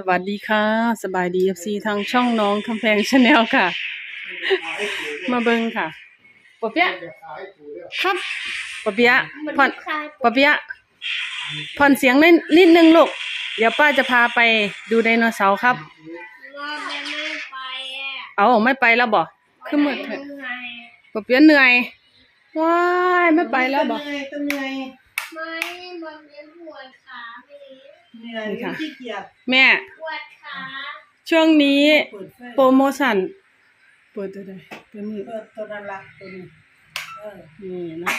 สวัสดีค่ะ สบายดีเอฟซีทางช่องน้องคำแพงชาแนลค่ะ มาเบิงค่ะปะเปียะครับปะเปียะผ่อนปะเปียะผ่อนเสียงนิดนิดนึงลูก เดี๋ยวป้าจะพาไปดูไดโนเสาร์ครับว่าแม่ไม่ไปอะเอาเอาไม่ไปแล้วบ่ขึ้นมืดเถอะปะเปียะเหนื่อย ว้าย ไม่ไปแล้วบ่เหนื่อยก็เหนื่อย ไม่บอกเรียนปวดขาไม่ดีเหนื่อยนี่ค่ะขี้เกียจแม่ ปวดขาช่วงนี้เปิดไฟโปรโมชั่นเปิดตัวใดตัวนี้เปิดตัวนั้นละตัวนี้เออนี่นะ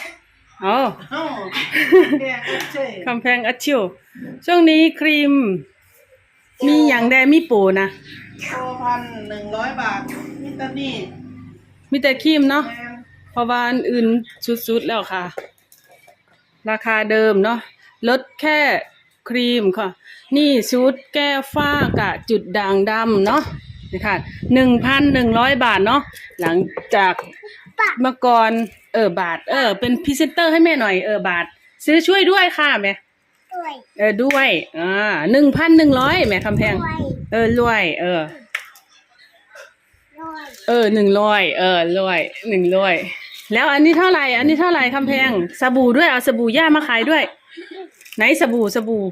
เอาเอ้าแกก็เฉยคำแพงอัชชิวช่วงนี้ครีม มีอย่างแดมีปูนะโตพันหนึ่งร้อยบาทนี่ตอนนี้มีแต่ครีมเนาะแม่นเพราะว่าอันอื่นสุดๆแล้วค่ะ ราคาเดิมเนาะลดแค่ครีมค่ะ นี่ชุดแก้ฝ้ากะจุดด่างดำเนาะนี่ค่ะหนึ่งพันหนึ่งร้อยบาทเนาะหลังจากเมื่อก่อนเออบาท เออ เป็นพรีเซนเตอร์ให้แม่หน่อยเออบาท ซื้อช่วยด้วยค่ะแม่ด้วยเออด้วยอ่าหนึ่งพันหนึ่งร้อยแหม่คำแพงด้วยเออรวย เออด้วยเออหนึ่งร้อยเออรวยหนึ่งร้อย แล้วอันนี้เท่าไหร่ อันนี้เท่าไหร่คำแพง สบู่ด้วยเอาสบู่ย่ามาขายด้วย ไหนสบู่สบู่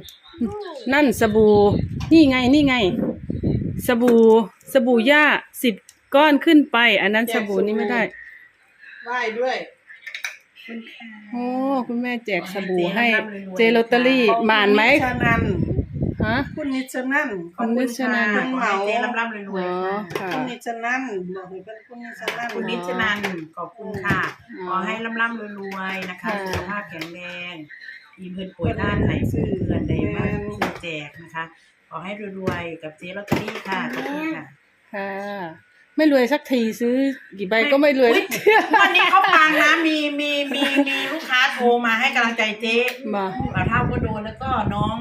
นั่นสบู่ นี่ไงนี่ไง สบู่สบู่ย่าสิบก้อนขึ้นไป อันนั้นสบู่นี่ไม่ได้ ไหว้ด้วยโอ้คุณแม่แจกสบู่ให้ เจลอตเตอรี่หมานไหมคุณนิชนัน ฮะ คุณนิชนันคุณนิชนัน คุณเหมาเจ๊ลำลำรวยอ๋อๆค่ะ ค่ะ คุณนิชนันบอกให้เป็นคุณนิชนัน คุณนิชนันขอบคุณค่ะ อ๋อ ขอให้ลำลำรวยๆนะคะค่ะ สุขภาพแข็งแรงมีเพื่อนป่วยด้านไหนซื้อเงินใดมาซื้อแจกนะคะ ขอให้รวยๆกับเจ๊ลอตเตอรี่ค่ะขอบคุณค่ะค่ะ ไม่รวยสักทีซื้อกี่ใบก็ไม่รวยสักทีวันนี้เขาฟังนะมีมีมีมีลูกค้าโทรมาให้กำลังใจเจ๊มา บ่าวเท่าก็โดนแล้วก็น้อง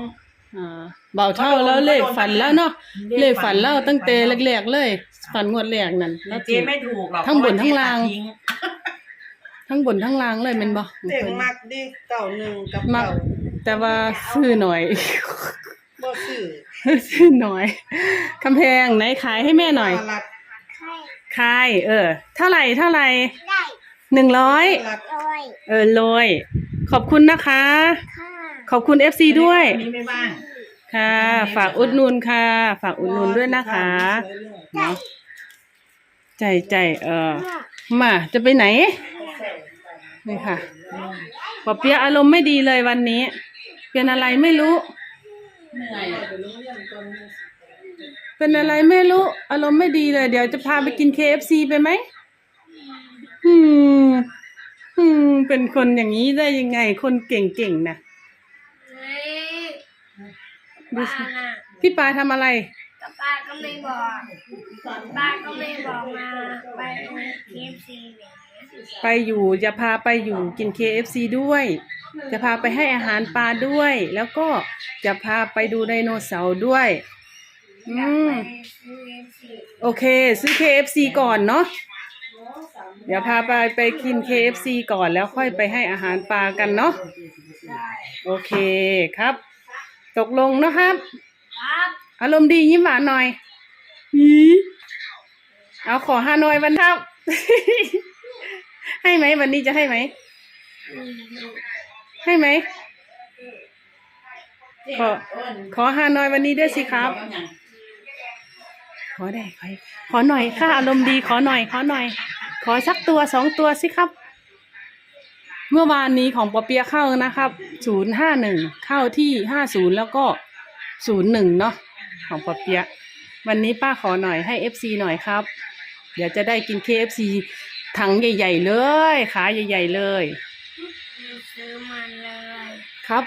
อ่าเบาเท่าแล้วเลขฝันแล้วเนาะเลขฝันแล้วตั้งแต่แรกๆเลย ฝันงวดแรกนั่นแล้วเจ๊ไม่ถูกหรอกทั้งบนทั้งล่างเพระว่เจ๊ตัดทิ้ทั้งบนทั้งล่างเลยแมันบ่เด็กมักดิเก่าหนึ่งกับมักเก่าแต่ว่าซื้อหน่อย บ่ซื้อซื้อหน่อยคำแพงไหนขายให้แม่หน่อยรักใช่ขายเออ เท่าไหร่เท่าไหร่ได้หนึ่งร้อยรักด้วยเออโรยขอบคุณนะคะ ค่ะขอบคุณ FC ด้วย อันนี้ไม่ว่าง ค่ะ ฝากอุดหนุนค่ะ ฝากอุดหนุนด้วยนะคะเนาะใจใจเออมาจะไปไหน นี่ค่ะปอเปียะอารมณ์ไม่ดีเลยวันนี้ เป็นอะไรไม่รู้ เป็นอะไรไม่รู้ อารมณ์ไม่ดีเลย เดี๋ยวจะพาไปกิน KFC ไปไหมอืมอืมเป็นคนอย่างนี้ได้ยังไง คนเก่งๆนะไม่ ดูป้าสิน่ะพี่ปาทำอะไรกับป้าก็ไม่บอกป้าก็ไม่บอกมาไปเคฟซีเนี่ยไปอยู่จะพาไปอยู่กิน KFC ด้วย จะพาไปให้อาหารปลาด้วย แล้วก็จะพาไปดูไดโนเสาร์ด้วย อืมโอเค ซื้อ KFC ก่อนเนาะเดี๋ยวพาไปไปกิน KFC ก่อนแล้วค่อยไปให้อาหารปลากันเนาะโอเคครับ ตกลงเนาะครับ ครับอารมณ์ดียิ้มหวานหน่อยอีเอาขอฮานอยวันครับ ให้ไหมวันนี้จะให้ไหม ให้ไหม ขอ ขอฮานอยวันนี้ด้วยสิครับ ขอได้ขอขอหน่อยค่ะอารมณ์ดีขอหน่อย ขอหน่อย ขอสักตัวสองตัวสิครับ เมื่อวานนี้ของปอเปียะเข้านะครับศูนย์ห้าหนึ่งเข้าที่ห้าศูนย์แล้วก็ศูนย์หนึ่งเนาะของปอเปียะวันนี้ป้าขอหน่อยให้เอฟซีหน่อยครับ เดี๋ยวจะได้กินเคเอฟซีถังใหญ่ ๆ เลยขาใหญ่ ๆ เลยซื้อมันเลยครับ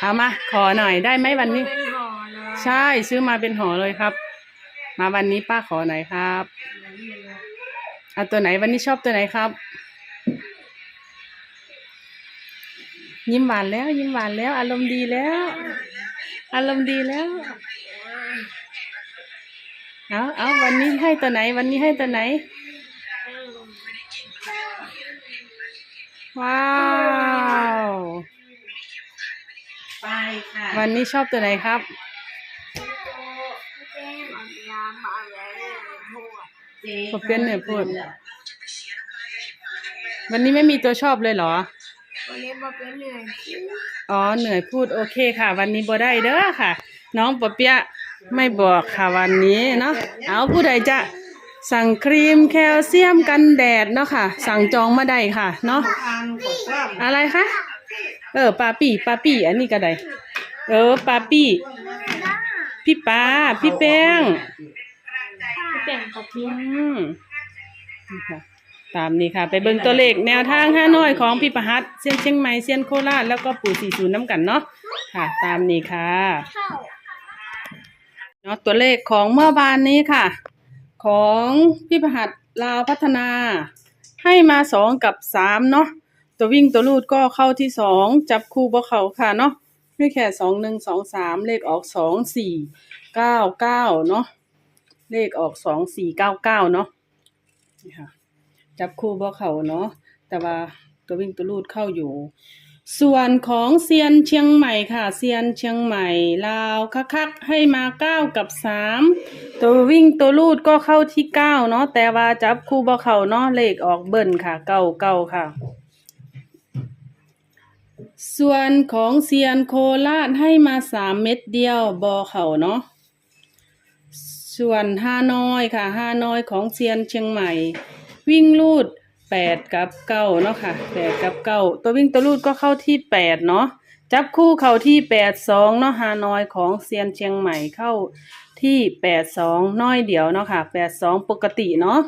เอามาขอหน่อยได้ไหมวันนี้ เป็นห่อเลยใช่ซื้อมาเป็นห่อเลยครับ มาวันนี้ป้าขอหน่อยครับเอาตัวไหนวันนี้ชอบตัวไหนครับ ยิ้มหวานแล้ว ยิ้มหวานแล้ว อารมณ์ดีแล้ว อารมณ์ดีแล้วเอาเอาวันนี้ให้ตัวไหน วันนี้ให้ตัวไหน ว้าวไปค่ะวันนี้ชอบตัวไหนครับแจ้งออกยามาแล้วพวกบ่เป็นเนี่ยพูด วันนี้ไม่มีตัวชอบเลยเหรอ วันนี้มาเป็นเหนื่อยอ๋อเหนื่อยพูดโอเคค่ะ วันนี้บ่ได้เด้อค่ะ น้องปะเปียะไม่บอกค่ะวันนี้เนาะเอาผู้ใดจะสั่งครีมแคลเซียมกันแดดเนาะค่ะ สั่งจองมาได้ค่ะ เนาะทานกดซ้ำอะไรคะเออปาปี้ปาปี้อันนี้ก็ได้เออปาปี้พี่ปาพี่แป้งแบ่งกับพี่อืมนี่ค่ะ ตามนี้ค่ะ ไปเบิ่งตัวเลขแนวทางห้าน้อยของพี่ประหัตเซียนเชียงใหม่เซียนโคราชแล้วก็ปู่สี่ศูนย์น้ำกันเนาะค่ะ ตามนี้ค่ะเนาะตัวเลขของเมื่อวานนี้ค่ะ ของพี่ประหัตลาวพัฒนา ให้มาสองกับสามเนาะตัววิ่งตัวลูดก็เข้าที่สองจับคู่บ่เขาค่ะเนาะไม่แค่สองหนึ่งสองสามเลขออกสองสี่เก้าเก้าเนาะเลขออกสองสี่เก้าเก้าเนาะนี่ค่ะ จับคู่บ่เข้าเนาะแต่ว่าตัววิ่งตัวลูดเข้าอยู่ ส่วนของเซียนเชียงใหม่ค่ะเซียนเชียงใหม่ลาวคักๆให้มาเก้ากับสามตัววิ่งตัวลูดก็เข้าที่เก้าเนาะแต่ว่าจับคู่บ่เข้าเนาะเลขออกเบิ่นค่ะเก้าเก้าค่ะส่วนของเซียนโคราชให้มาสามเม็ดเดียวบ่เขาเนาะ ส่วนฮาน้อยค่ะฮาน้อยของเซียนเชียงใหม่ วิ่งลูดแปดกับเก้าเนาะค่ะแปดกับเก้าตัววิ่งตัวลูดก็เข้าที่แปดเนาะจับคู่เข้าที่แปดสองเนาะฮานอยของเซียนเชียงใหม่เข้าที่แปดสองน้อยเดียวเนาะค่ะแปดสองปกติเนาะ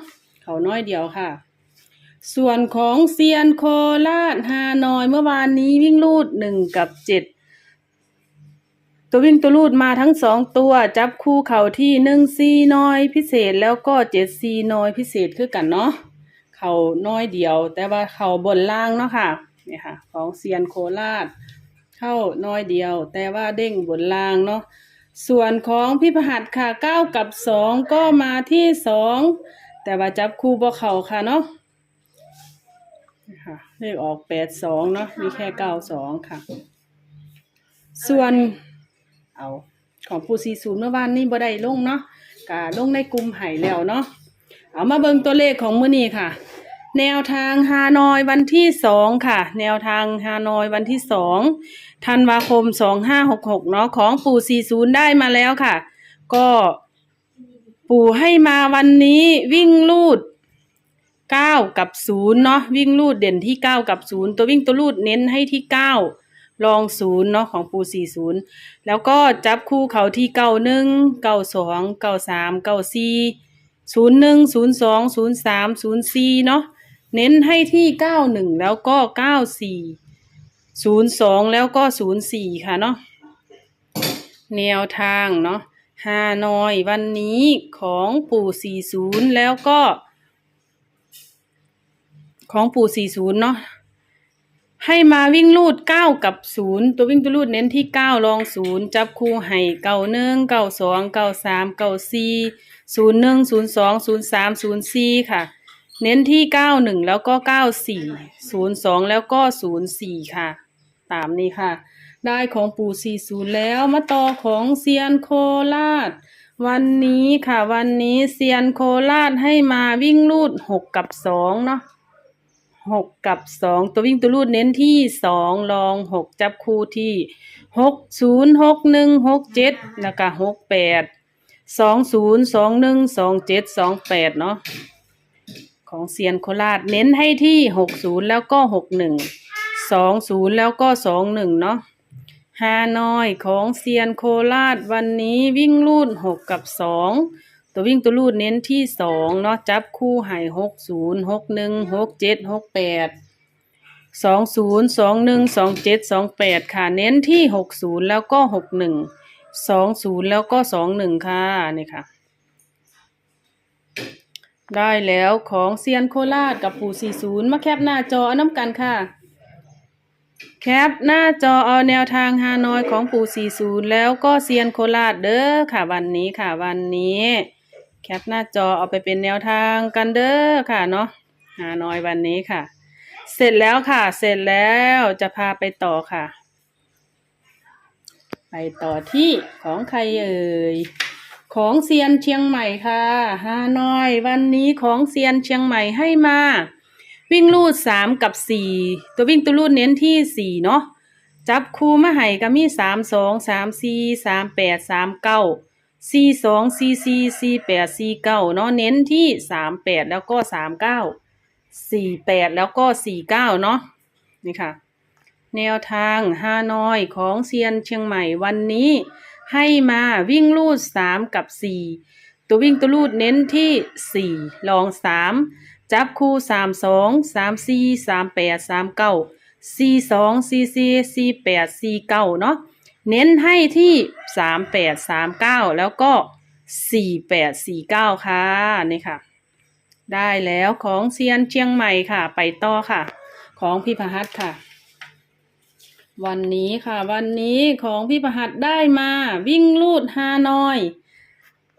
เขาน้อยเดียวค่ะ ส่วนของเซียนโคราชฮานอยเมื่อวานนี้วิ่งลูดหนึ่งกับเจ็ด ตัววิ่งตัวลูดมาทั้งสองตัว จับคู่เข่าที่หนึ่งซีน้อยพิเศษแล้วก็เจ็ดซีน้อยพิเศษคือกันเนาะเข่าน้อยเดียว แต่ว่าเข่าบนล่างเนาะค่ะเนี่ยค่ะ ของเซียนโคราช เข้าน้อยเดียว แต่ว่าเด้งบนล่างเนาะส่วนของพี่พหัสค่ะเก้ากับสองก็มาที่สองแต่ว่าจับคู่บ่เข่าค่ะเนาะนี่ค่ะเลขออกแปดสองเนาะมีแค่เก้าสองค่ะ ส่วน เอาของปูซีศูนย์เมื่อวานนี้บ่ได้ลงเนาะกะลงในกลุ่มไห่แล้วเนาะเอามาเบิ่งตัวเลขของมื้อนี้ค่ะ แนวทางฮานอยวันที่สองค่ะ แนวทางฮานอยวันที่สองธันวาคมสองห้าหกหกเนาะของปู่สี่ศูนย์ได้มาแล้วค่ะ ก็ปู่ให้มาวันนี้วิ่งลูดเก้ากับศูนย์เนาะวิ่งลูดเด่นที่เก้ากับศูนย์ตัววิ่งตัวลูดเน้นให้ที่เก้า รองศูนย์เนาะของปูสี่ศูนย์แล้วก็จับคู่เขาที่เก้าหนึ่งเก้าสองเก้าสามเก้าสี่ศูนย์หนึ่งศูนย์สองศูนย์สามศูนย์สี่เนาะเน้นให้ที่เก้าหนึ่งแล้วก็เก้าสี่ศูนย์สองแล้วก็ศูนย์สี่ค่ะเนาะแนวทางเนาะฮานอยวันนี้ของปู่สี่ศูนย์แล้วก็ ของปู่สี่ศูนย์เนาะ ให้มาวิ่งลูดเก้ากับศูนย์ตัววิ่งตัวลูดเน้นที่เก้ารองศูนย์จับคู่ให้เก้าหนึ่งเก้าสองเก้าสามเก้าสี่ศูนย์หนึ่งศูนย์สองศูนย์สามศูนย์สี่ค่ะ เน้นที่เก้าหนึ่งแล้วก็เก้าสี่ศูนย์สองแล้วก็ศูนย์สี่ค่ะ ตามนี้ค่ะ ได้ของปู่สี่ศูนย์แล้วมาต่อของเซียนโคราช วันนี้ค่ะ วันนี้เซียนโคราชให้มาวิ่งลูดหกกับสองเนาะ หกกับสองตัววิ่งตัวรูดเน้นที่สองรองหกจับคู่ที่หกศูนย์หกหนึ่งหกเจ็ดแล้วก็หกแปดสองศูนย์สองหนึ่งสองเจ็ดสองแปดเนาะของเซียนโคราชเน้นให้ที่หกศูนย์แล้วก็หกหนึ่งสองศูนย์แล้วก็สองหนึ่งเนาะฮานอยของเซียนโคราชวันนี้วิ่งลูดหกกับสอง ตัววิ่งตัวลูดเน้นที่สองเนาะจับคู่ให้หกศูนย์หกหนึ่งหกเจ็ดหกแปดสองศูนย์สองหนึ่งสองเจ็ดสองแปดค่ะ เน้นที่หกศูนย์แล้วก็หกหนึ่งสองศูนย์แล้วก็สองหนึ่งค่ะนี่ค่ะ ได้แล้วของเซียนโคราชกับปู่สี่ศูนย์มาแคปหน้าจอเอาน้ำกันค่ะ แคปหน้าจอเอาแนวทางฮานอยของปู่สี่ศูนย์แล้วก็เซียนโคราชเด้อค่ะวันนี้ค่ะวันนี้ แคปหน้าจอเอาไปเป็นแนวทางกันเด้อค่ะเนาะฮานอยวันนี้ค่ะ เสร็จแล้วค่ะ เสร็จแล้วจะพาไปต่อค่ะ ไปต่อที่ของใครเอ่ยของเซียนเชียงใหม่ค่ะฮานอยวันนี้ของเซียนเชียงใหม่ให้มา วิ่งลูดสามกับสี่ตัววิ่งตัวลูดเน้นที่สี่เนาะจับคู่มาให้ก็มีสามสองสามสี่สามแปดสามเก้า สี่สองสี่สี่สี่แปดสี่เก้าเนาะเน้นที่สามแปดแล้วก็สามเก้าสี่แปดแล้วก็สี่เก้าเนาะนี่ค่ะ แนวทางฮานอยของเซียนเชียงใหม่วันนี้ ให้มาวิ่งลูดสามกับสี่ตัววิ่งตัวลูดเน้นที่สี่ลองสามจับคู่สามสองสามสี่สามแปดสามเก้าสี่สองสี่สี่สี่แปดสี่เก้าเนาะ เน้นให้ที่สามแปดสามเก้าแล้วก็สี่แปดสี่เก้าค่ะ นี่ค่ะ ได้แล้วของเซียนเชียงใหม่ค่ะ ไปต่อค่ะ ของพี่พหัสค่ะ วันนี้ค่ะ วันนี้ของพี่ประหัดได้มาวิ่งลูดฮานอย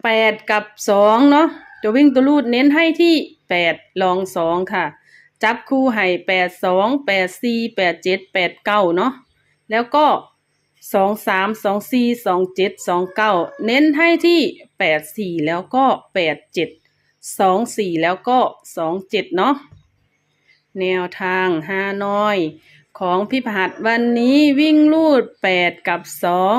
แปดกับสองเนาะตัววิ่งตัวลูดเน้นให้ที่แปดลองสองค่ะ จับคู่ให้แปดสองแปดสี่แปดเจ็ดแปดเก้าเนาะแล้วก็ สองสามสองสี่สองเจ็ดสองเก้าเน้นให้ที่แปดสี่แล้วก็แปดเจ็ดสองสี่แล้วก็สองเจ็ดเนาะแนวทางฮาน้อย ของพี่ผัดวันนี้วิ่งลูดแปดกับสอง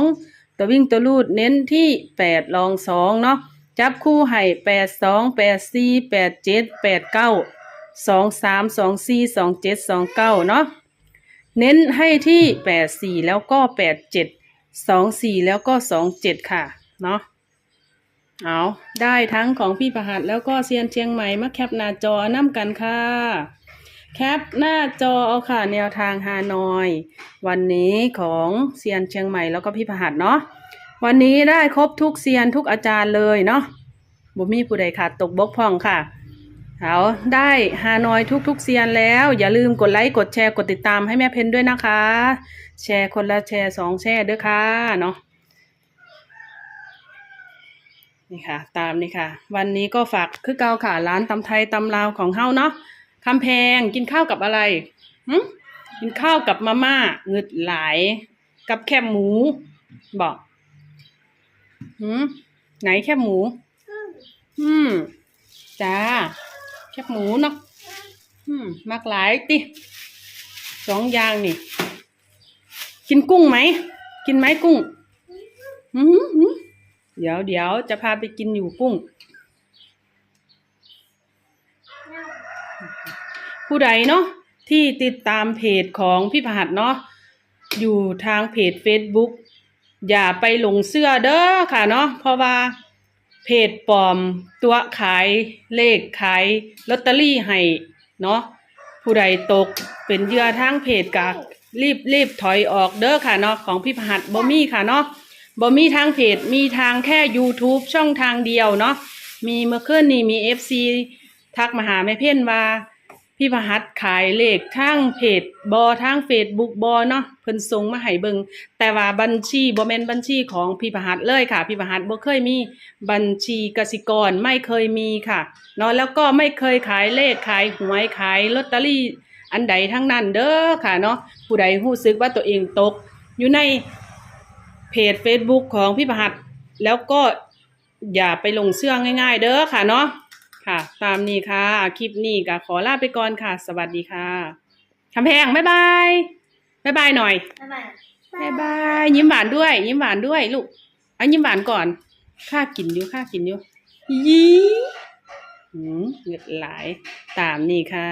ตัววิ่งตัวลูดเน้นที่แปดลองสองเนาะจับคู่ให้แปดสองแปดสี่แปดเจ็ดแปดเก้าสองสามสองสี่สองเจ็ดสองเก้าเนาะ เน้นให้ที่แปดสี่แล้วก็แปดเจ็ดสองสี่แล้วก็สองเจ็ดค่ะ เนาะเอาได้ทั้งของพี่ประหัดแล้วก็เซียนเชียงใหม่มาแคปหน้าจอน้ำกันค่ะ แคปหน้าจอเอาค่ะ แนวทางฮานอย วันนี้ของเซียนเชียงใหม่แล้วก็พี่พหัสเนาะวันนี้ได้ครบทุกเซียนทุกอาจารย์เลยเนาะบุมีผู้ใดขาดตกบกพร่องค่ะ เอาได้ฮานอยทุกๆเซียนแล้ว อย่าลืมกดไลค์กดแชร์กดติดตามให้แม่เพนด้วยนะคะ แชร์คนละแชร์สองแชร์ด้วยค่ะเนาะนี่ค่ะ ตามนี่ค่ะ วันนี้ก็ฝากคือเก่าค่ะร้านตำไทยตำลาวของเฮาเนาะคำแพงกินข้าวกับอะไรหึกินข้าวกับมาม่าเงึดหลายกับแคบหมู บอกหืมไหนแคบหมู อืมจ้า บหมูเนาะอืมมากหลายติสองอย่างนี่ กินกุ้งไหม กินไหมกุ้งอืมหืมเดี๋ยวเดี๋ยวจะพาไปกินอยู่กุ้ง ผู้ใดเนาะที่ติดตามเพจของพี่ผหัดเนาะอยู่ทางเพจ Facebook อย่าไปหลงเสื้อเด้อค่ะเนาะเพราะว่า เพจปลอมตัวขายเลขขายลอตเตอรี่ให้เนาะผู้ใดตกเป็นเหยื่อทางเพจกะรีบรีบถอยออกเด้อค่ะเนาะของพี่พหัสบอมี่ค่ะเนาะบอมี่ทางเพจมีทางแค่ YouTube ช่องทางเดียวเนาะมีเมื่อคืนนี้มี FC ทักมาหาแม่เพ่นว่า พี่พหัสขายเลขทางเพจบอทางเฟซบุ๊กบอเนาะเพิ่นส่งมาให้เบิงแต่ว่าบัญชีบ่แม่นบัญชีของพี่พหัสเลยค่ะ พี่พหัสบ่เคยมีบัญชีกสิกรไม่เคยมีค่ะเนาะแล้วก็ไม่เคยขายเลขขายหวยขายลอตเตอรี่อันใดทั้งนั้นเด้อค่ะเนาะผู้ใดรู้สึกว่าตัวเองตก อยู่ในเพจ Facebook ของพี่พหัสแล้วก็อย่าไปลงเชื่อง่าย ๆ เด้อค่ะเนาะ ค่ะ ตามนี้ค่ะ คลิปนี้ก็ขอลาไปก่อนค่ะ สวัสดีค่ะคำแพงบ๊ายบายบ๊ายบายหน่อยบ๊ายบายบ๊ายบายยิ้มหวานด้วย ยิ้มหวานด้วยลูกอะยิ้มหวานก่อนข้ากินอยู่ข้ากินอยู่ยีหืมเหงือดไหลายตามนี้ค่ะ